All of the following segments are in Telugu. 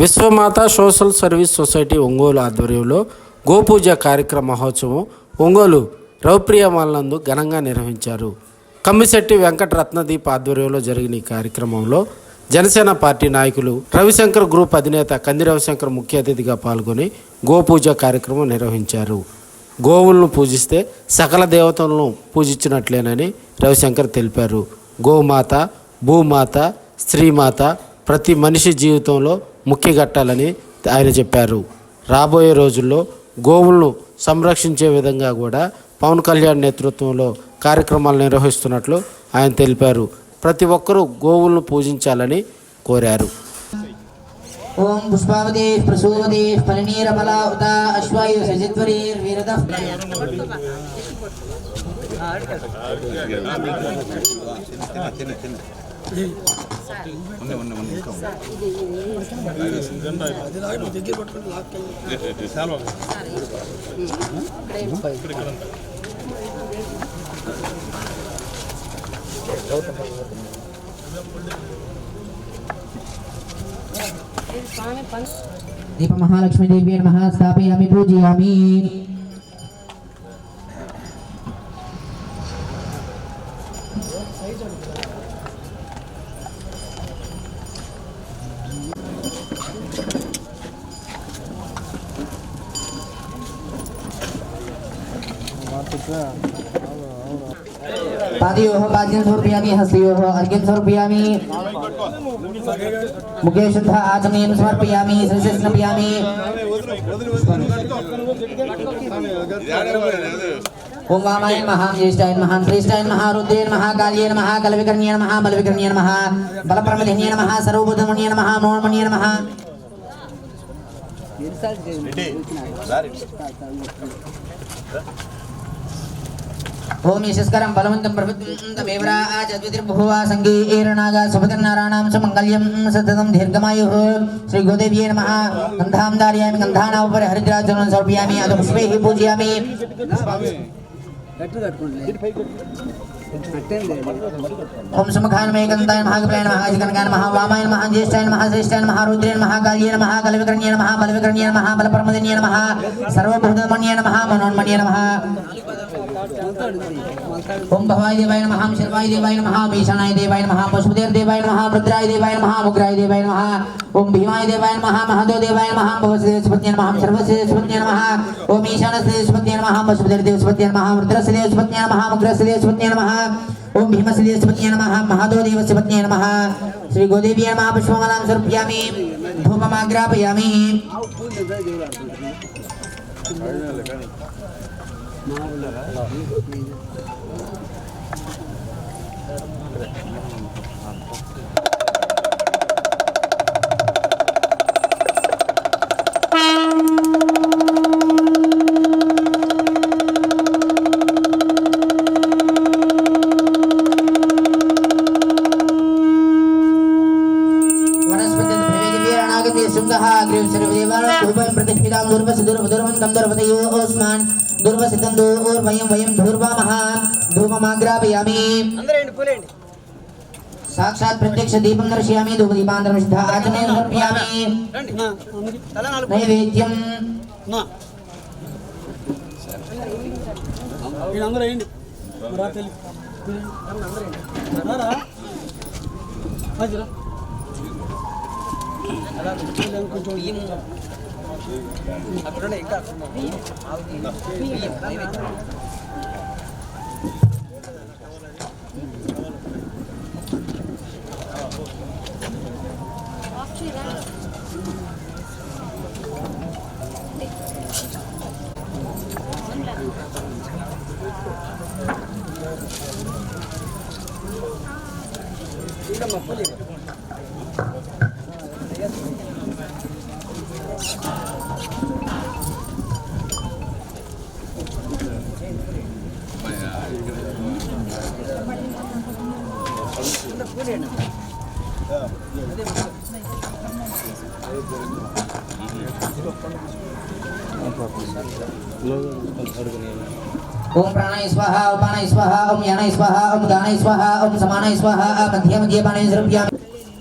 Vishwamata social service society Ongole ఆధ్వర్యంలో గోపూజ కార్యక్రమ మహోత్సవం ఒంగోలు రౌప్రియ నందు ఘనంగా నిర్వహించారు. కమ్మిశెట్టి వెంకట రత్నదీప్ ఆధ్వర్యంలో జరిగిన ఈ కార్యక్రమంలో జనసేన పార్టీ నాయకులు రవిశంకర్ గ్రూప్ అధినేత కంది రవిశంకర్ ముఖ్య అతిథిగా పాల్గొని గోపూజ కార్యక్రమం నిర్వహించారు. గోవులను పూజిస్తే సకల దేవతలను పూజించినట్లేనని రవిశంకర్ తెలిపారు. గోమాత భూమాత స్త్రీమాత ప్రతి మనిషి జీవితంలో ముఖ్య ఘట్టాలని ఆయన చెప్పారు. రాబోయే రోజుల్లో గోవులను సంరక్షించే విధంగా కూడా పవన్ కళ్యాణ్ నేతృత్వంలో కార్యక్రమాలు నిర్వహిస్తున్నట్లు ఆయన తెలిపారు. ప్రతి ఒక్కరూ గోవులను పూజించాలని కోరారు. ఓం పుష్పావతి ప్రసూవతి ఫలనీరమల ఉత అశ్వాయు సజిత్వరీర్వీరద దీప మహాలక్ష్మీదేవి నమ స్థాపయామి పూజయామి पादियोः पाद्यं समर्पयामि हस्योः अर्घ्यं समर्पयामि मुखे शुद्ध आचमनीयं समर्पयामि श्रीशे स्नपयामि ओम न महाज्येष्ठाय महान् श्रेष्ठाय महारुद्रेण महाकाल्ये नमः कलविकर्ण्ये नमः, बलविकर्ण्ये नमः, बलप्रमलिन्ये नमः सर्वबुद्धमुण्ये नमः मोहमुण्ये नमः Ready. Ready. ಓಂ ಯಶಸ್ಕರಂ ಬಲವಂತಂ ಪ್ರಭುತ್ವಂತಮೇವರಾ ಚದ್ವಿರ್ಭುವ ಸಂಗೇ ಏರಣಾಗ ಸುಭದ್ರನಾರಾಯಣಾಂ ಸುಮಂಗಲ್ಯಂ ಸತತಂ ದೀರ್ಘಮಾಯು ಶ್ರೀ ಗೋದೇವ್ಯೇ ನಮಃ ಗಂಧಾಂ ಧಾರಯಾಮಿ ಗಂಧಾನಾಂ ಉಪರಿ ಹರಿದ್ರಾಜನ ಸಮರ್ಪಯಾಮಿ ಅದು ओम सुमखान में गंधाय महागप्लाय नमः आजिकनगाय नमः वामाय नमः ज्येष्ठाय नमः श्रेष्ठाय नमः रुद्रेण नमः काल्ये नमः कलविकर्ण्ये नमः ओम भवाय देवाय नमः ओम शिवाय देवाय नमः ओम भीषणाय देवाय नमः ओम पशुदेव देवाय नमः ओम भद्राय देवाय नमः ओम उग्राय देवाय नमः, ओम भीमाय देवाय नमः महादेव देवाय नमः भवसेवस्पत्ये नमः सर्वसेवस्पत्ये नमः, ओम ईशानस्य ईशानसेवस्पत्ये नमः, ओम पशुदेव देव देवस्पत्ये नमः वृत्रसेवस्पत्ये नमः, ओम उग्रस्य उग्रसेवस्पत्ये नमः, ओम भीमस्य भीमसेवस्पत्ये नमः महादेव महदो देवस्पत्ये नमः, श्री गोदेवी नमः, पुष्पमालां सर्पयामि धूपमाग्रापयामि। सुंदः अग्रे सर्वदेवानां रूपं प्रतिष्ठितां दुर्वसुदुर्वधुर्वन्तं दुर्वतयो ओस्मान् దుర్వసితం దూర్వయం వయం ధూర్వామః ధూమమాగ్రాపయామి సాక్షాత్ ప్రత్యక్ష దీపం దర్శయామి ధూపదీపాంతరం శుద్ధ ఆచమయం సమర్పయామి. నైవేద్యం. అందరూ వేయండి రా తెలి రారా ప్రాణాయ స్వాహ ఉపానాయ స్వాహ ఓం యానాయ స్వాహ ఓం దానాయ స్వాహ ఓం సమానాయ స్వాహ మధ్య మధ్య పానాయ ద్రవ్యామి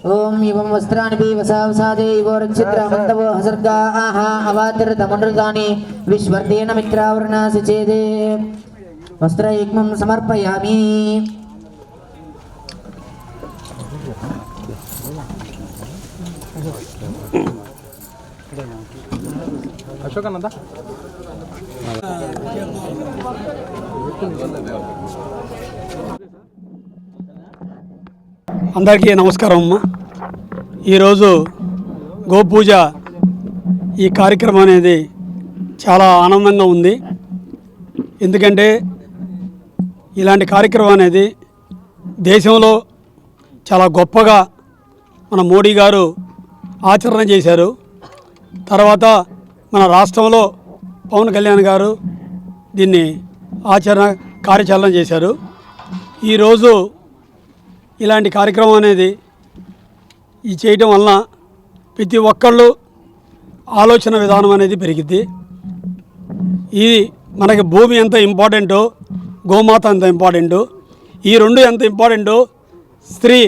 ఓం ఇవం వస్త్రాన్ని వసావసాదే ఇవో రక్షిద్రామంతవో హసర్గా ఆహా అవాతిర్దమనృతాని విశ్వర్దేన మిత్రావరణాసి చేదే. వస్త్రయుగ్మం సమర్పయామి. అందరికీ నమస్కారం అమ్మ. ఈరోజు గోపూజ ఈ కార్యక్రమం అనేది చాలా ఆనందంగా ఉంది. ఎందుకంటే ఇలాంటి కార్యక్రమం అనేది దేశంలో చాలా గొప్పగా మన మోడీ గారు ఆచరణ చేశారు. తర్వాత మన రాష్ట్రంలో పవన్ కళ్యాణ్ గారు దీన్ని ఆచరణ కార్యాచరణ చేశారు. ఈరోజు ఇలాంటి కార్యక్రమం అనేది ఈ చేయటం వలన ప్రతి ఒక్కళ్ళు ఆలోచన విధానం అనేది పెరిగిద్ది. ఇది మనకి భూమి ఎంత ఇంపార్టెంటో గోమాత ఎంత ఇంపార్టెంటో ఈ రెండు ఎంత ఇంపార్టెంటో స్త్రీ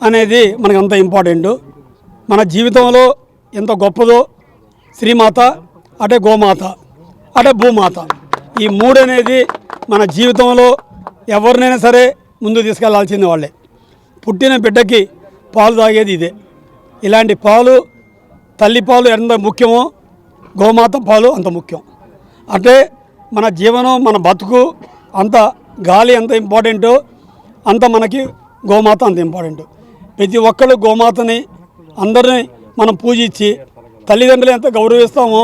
అనేది మనకు అంత ఇంపార్టెంటు మన జీవితంలో ఎంత గొప్పదో శ్రీమాత అటే గోమాత అటే భూమాత. ఈ మూడు అనేది మన జీవితంలో ఎవరినైనా సరే ముందు తీసుకెళ్ళాల్సింది వాళ్ళే. పుట్టిన బిడ్డకి పాలు తాగేది ఇదే. ఇలాంటి పాలు తల్లి పాలు ఎంత ముఖ్యమో గోమాత పాలు అంత ముఖ్యం. అంటే మన జీవనం మన బతుకు అంత గాలి ఎంత ఇంపార్టెంటో అంత మనకి గోమాత అంత ఇంపార్టెంట్. ప్రతి ఒక్కళ్ళు గోమాతని అందరిని మనం పూజించి తల్లిదండ్రులు ఎంత గౌరవిస్తామో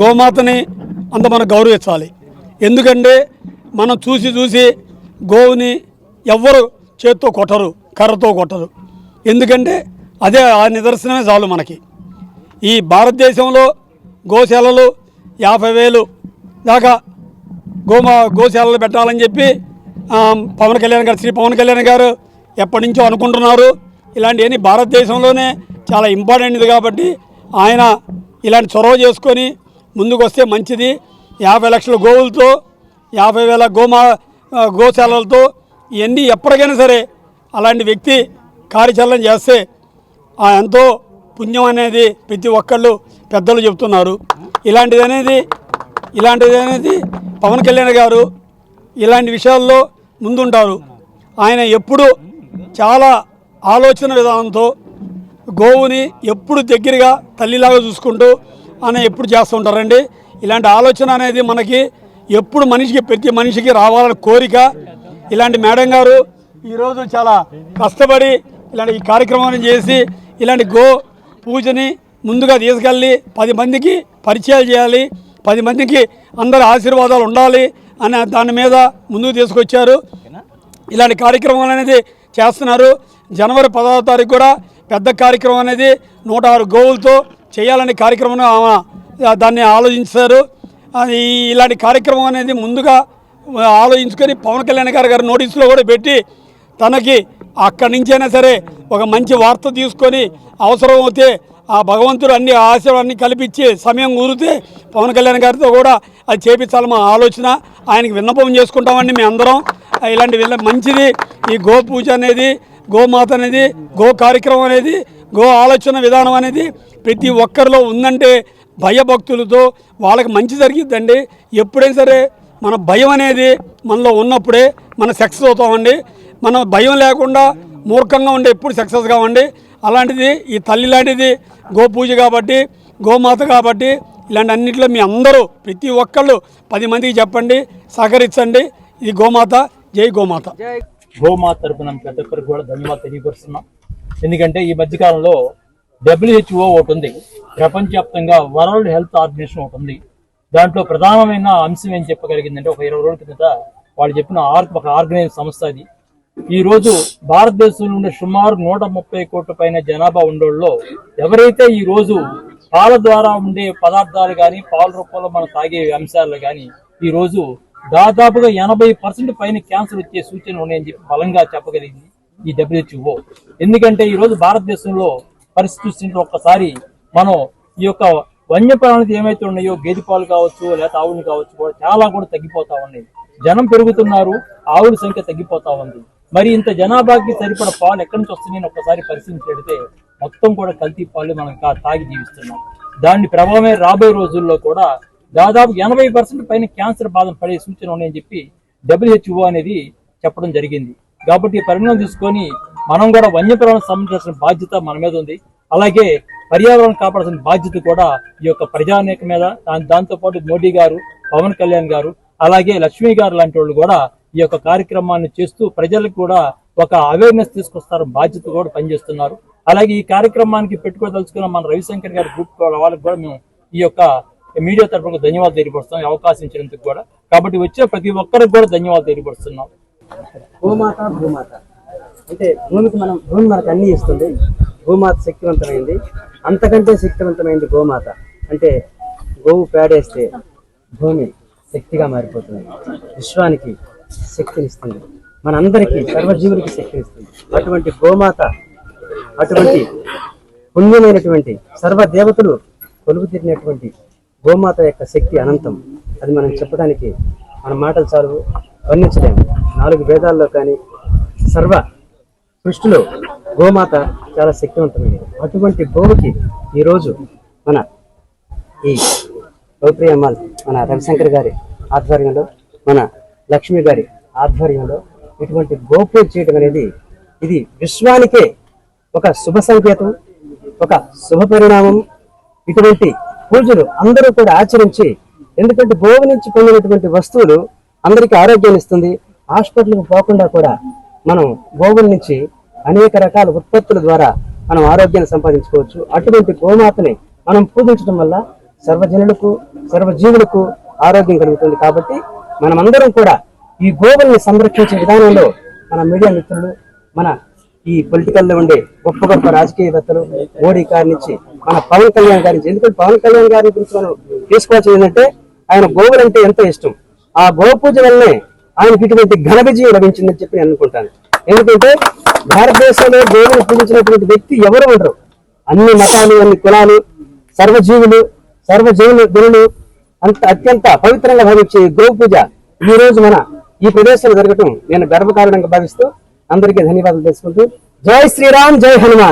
గోమాతని అంత మనం గౌరవించాలి. ఎందుకంటే మనం చూసి చూసి గోవుని ఎవ్వరు చేత్తో కొట్టరు కర్రతో కొట్టరు. ఎందుకంటే అదే ఆ నిదర్శనమే చాలు మనకి. ఈ భారతదేశంలో గోశాలలు యాభై వేలు దాకా గోమా గోశాలలు పెట్టాలని చెప్పి పవన్ కళ్యాణ్ గారు శ్రీ పవన్ కళ్యాణ్ గారు ఎప్పటి నుంచో అనుకుంటున్నారు. ఇలాంటివన్నీ భారతదేశంలోనే చాలా ఇంపార్టెంట్ ఇది కాబట్టి ఆయన ఇలాంటి చొరవ చేసుకొని ముందుకు వస్తే మంచిది. యాభై లక్షల గోవులతో యాభై వేల గోమా గోశాలలతో ఇవన్నీ ఎప్పటికైనా సరే అలాంటి వ్యక్తి కార్యాచరణ చేస్తే ఎంతో పుణ్యం అనేది ప్రతి ఒక్కళ్ళు పెద్దలు చెప్తున్నారు ఇలాంటిది అనేది ఇలాంటిది అనేది పవన్ కళ్యాణ్ గారు ఇలాంటి విషయాల్లో ముందుంటారు. ఆయన ఎప్పుడూ చాలా ఆలోచన విధానంతో గోవుని ఎప్పుడు దగ్గరగా తల్లిలాగా చూసుకుంటూ అని ఎప్పుడు చేస్తుంటారండి ఇలాంటి ఆలోచన అనేది మనకి ఎప్పుడు మనిషికి ప్రతి మనిషికి రావాలని కోరిక. ఇలాంటి మేడం గారు ఈరోజు చాలా కష్టపడి ఇలాంటి ఈ కార్యక్రమాన్ని చేసి ఇలాంటి గో పూజని ముందుగా తీసుకెళ్ళి పది మందికి పరిచయాలు చేయాలి. పది మందికి అందరి ఆశీర్వాదాలు ఉండాలి అనే దాని మీద ముందుకు తీసుకొచ్చారు. ఇలాంటి కార్యక్రమాలు అనేది చేస్తున్నారు. జనవరి పదహారు తారీఖు కూడా పెద్ద కార్యక్రమం అనేది నూట ఆరు గోవులతో చేయాలనే కార్యక్రమం ఆమె దాన్ని ఆలోచించారు. అది ఇలాంటి కార్యక్రమం అనేది ముందుగా ఆలోచించుకొని పవన్ కళ్యాణ్ గారు గారు నోటీసులో కూడా పెట్టి తనకి అక్కడి నుంచైనా సరే ఒక మంచి వార్త తీసుకొని అవసరం అవుతే ఆ భగవంతుడు అన్ని ఆశలన్నీ కల్పించి సమయం ఊరితే పవన్ కళ్యాణ్ గారితో కూడా అది చేపించాలి మా ఆలోచన. ఆయనకి విన్నపం చేసుకుంటామండి మేము అందరం ఇలాంటి మంచిది. ఈ గో పూజ అనేది గోమాత అనేది గో కార్యక్రమం అనేది గో ఆలోచన విధానం అనేది ప్రతి ఒక్కరిలో ఉందంటే భయభక్తులతో వాళ్ళకి మంచి జరిగిద్దండి. ఎప్పుడైనా సరే మన భయం అనేది మనలో ఉన్నప్పుడే మనం సక్సెస్ అవుతామండి. మనం భయం లేకుండా మూర్ఖంగా ఉండే ఎప్పుడు సక్సెస్ కావండి అలాంటిది ఈ తల్లి లాంటిది గోపూజ కాబట్టి గోమాత కాబట్టి ఇలాంటి అన్నింటిలో మీ అందరూ ప్రతి ఒక్కళ్ళు పది మందికి చెప్పండి సహకరించండి. ఇది గోమాత జై గోమాత. గోమాత తరపున ప్రతి ఒక్కరికి కూడా ధన్యవాదాలు తెలియపరుస్తున్నాం. ఎందుకంటే ఈ మధ్యకాలంలో డబ్ల్యూహెచ్ఓ ఒకటి ఉంది. ప్రపంచవ్యాప్తంగా వరల్డ్ హెల్త్ ఆర్గనైజేషన్ ఒకటి ఉంది. దాంట్లో ప్రధానమైన అంశం ఏం చెప్పగలిగిందంటే ఒక ఇరవై రోజుల కిందట వాళ్ళు చెప్పిన ఆర్ ఒక ఆర్గనైజ్ సంస్థ అది. ఈ రోజు భారతదేశంలో ఉండే సుమారు నూట ముప్పై కోట్ల పైన జనాభా ఉండోళ్ళలో ఎవరైతే ఈ రోజు పాల ద్వారా ఉండే పదార్థాలు కానీ పాల రూపంలో మనం తాగే అంశాలు కానీ ఈ రోజు దాదాపుగా ఎనభై పర్సెంట్ పైన క్యాన్సర్ వచ్చే సూచనలు ఉన్నాయని చెప్పి బలంగా చెప్పగలిగింది ఈ డబ్ల్యూహెచ్ఓ ఎందుకంటే ఈ రోజు భారతదేశంలో పరిస్థితి చూస్తుంటే ఒక్కసారి మనం ఈ యొక్క వన్యప్రాణులు ఏమైతే ఉన్నాయో గేదె పాలు కావచ్చు లేకపోతే ఆవులు కావచ్చు కూడా చాలా కూడా తగ్గిపోతా ఉన్నాయి. జనం పెరుగుతున్నారు ఆవుల సంఖ్య తగ్గిపోతా ఉంది. మరి ఇంత జనాభాకి సరిపడ పాలు ఎక్కడి నుంచి వస్తున్నాయని ఒక్కసారి పరిశీలించినట్లయితే మొత్తం కూడా కల్తీ పాలు మనం తాగి జీవిస్తున్నాం. దాని ప్రభావమే రాబోయే రోజుల్లో కూడా దాదాపు ఎనభై పర్సెంట్ పైన క్యాన్సర్ బాధలు పడే సూచన ఉన్నాయని చెప్పి డబ్ల్యూహెచ్ఓ అనేది చెప్పడం జరిగింది. కాబట్టి పరిణామం తీసుకొని మనం కూడా వన్యప్రాణం సంబంధించిన బాధ్యత మన మీద ఉంది. అలాగే పర్యావరణం కాపాడాల్సిన బాధ్యత కూడా ఈ యొక్క ప్రజానేక మీద. దాంతోపాటు దాంతో పాటు మోడీ గారు పవన్ కళ్యాణ్ గారు అలాగే లక్ష్మీ గారు లాంటి వాళ్ళు కూడా ఈ యొక్క కార్యక్రమాన్ని చేస్తూ ప్రజలకు కూడా ఒక అవేర్నెస్ తీసుకొస్తారు బాధ్యత కూడా పనిచేస్తున్నారు. అలాగే ఈ కార్యక్రమానికి పెట్టుకోదలుచుకున్న మన రవిశంకర్ గారి గ్రూప్ వాళ్ళకి కూడా మేము ఈ యొక్క మీడియా తరఫున ధన్యవాదాలు తెలియపరుస్తున్నాం ఈ అవకాశం ఇచ్చినందుకు కూడా. కాబట్టి వచ్చిన ప్రతి ఒక్కరికి కూడా ధన్యవాదాలు తెలియపరుస్తున్నాం. భూమాత భూమాత. అంటే భూమికి మనం భూమి మనకు అన్ని ఇస్తుంది. భూమాత శక్తివంతమైంది. అంతకంటే శక్తివంతమైంది గోమాత. అంటే గోవు పేడేస్తే భూమి శక్తిగా మారిపోతుంది. విశ్వానికి శక్తినిస్తుంది. మనందరికీ సర్వజీవులకి శక్తినిస్తుంది. అటువంటి గోమాత అటువంటి పుణ్యమైనటువంటి సర్వ దేవతలు కొలువు తీరినటువంటి గోమాత యొక్క శక్తి అనంతం. అది మనం చెప్పడానికి మన మాటలు చాలు వర్ణించలేము. నాలుగు వేదాల్లో కానీ సర్వ సృష్టిలో గోమాత చాలా శక్తివంతమైనది. అటువంటి గోవుకి ఈరోజు మన ఈ గోప్రియమ్మాల్ మన రవిశంకర్ గారి ఆధ్వర్యంలో మన లక్ష్మి గారి ఆధ్వర్యంలో ఇటువంటి గోపూజ చేయడం అనేది ఇది విశ్వానికే ఒక శుభ సంకేతం ఒక శుభ పరిణామం. ఇటువంటి పూజలు అందరూ కూడా ఆచరించి ఎందుకంటే గోవు నుంచి పొందినటువంటి వస్తువులు అందరికీ ఆరోగ్యాన్ని ఇస్తుంది. హాస్పిటల్కి పోకుండా కూడా మనం గోవుల నుంచి అనేక రకాల ఉత్పత్తుల ద్వారా మనం ఆరోగ్యాన్ని సంపాదించుకోవచ్చు. అటువంటి గోమాతని మనం పూజించడం వల్ల సర్వజనులకు సర్వజీవులకు ఆరోగ్యం కలుగుతుంది. కాబట్టి మనమందరం కూడా ఈ గోవుల్ని సంరక్షించే విధానంలో మన మీడియా మిత్రులు మన ఈ పొలిటికల్లో ఉండే గొప్ప గొప్ప రాజకీయవేత్తలు మోడీ గారి నుంచి మన పవన్ కళ్యాణ్ గారి ఎందుకంటే పవన్ కళ్యాణ్ గారి గురించి మనం తీసుకోవాల్సింది ఏంటంటే ఆయన గోవులు అంటే ఎంతో ఇష్టం. ఆ గో పూజ వల్లనే ఆయనకి ఇటువంటి ఘన విజయం లభించిందని చెప్పి నేను అనుకుంటాను. ఎందుకంటే భారతదేశంలో గోవులు పూజించినటువంటి వ్యక్తి ఎవరు ఉండరు. అన్ని మతాలు అన్ని కులాలు సర్వజీవులు సర్వజీవులు గురులు అంత అత్యంత పవిత్రంగా భావించే గోవు పూజ ఈ రోజు మన ఈ ప్రదేశంలో జరగటం నేను గర్వకారణంగా భావిస్తూ అందరికీ ధన్యవాదాలు తెలుసుకుంటూ. జై శ్రీరామ్ జై హనుమాన్.